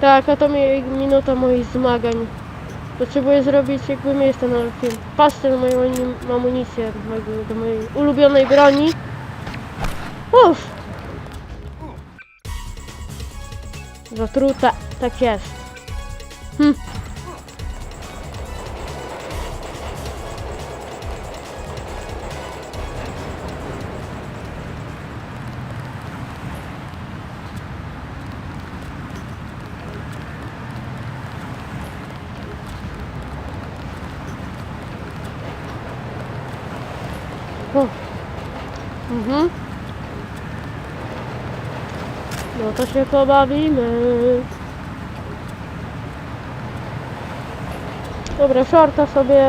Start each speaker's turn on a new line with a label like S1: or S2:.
S1: Tak, a to mi minuta moich zmagań. Potrzebuję zrobić jakby miejsce na film. Patrzcie na moją amunicję do mojej ulubionej broni. Uff! Zatruta, tak jest. Hm. Mhm. No to się pobawimy. Dobra, shorta sobie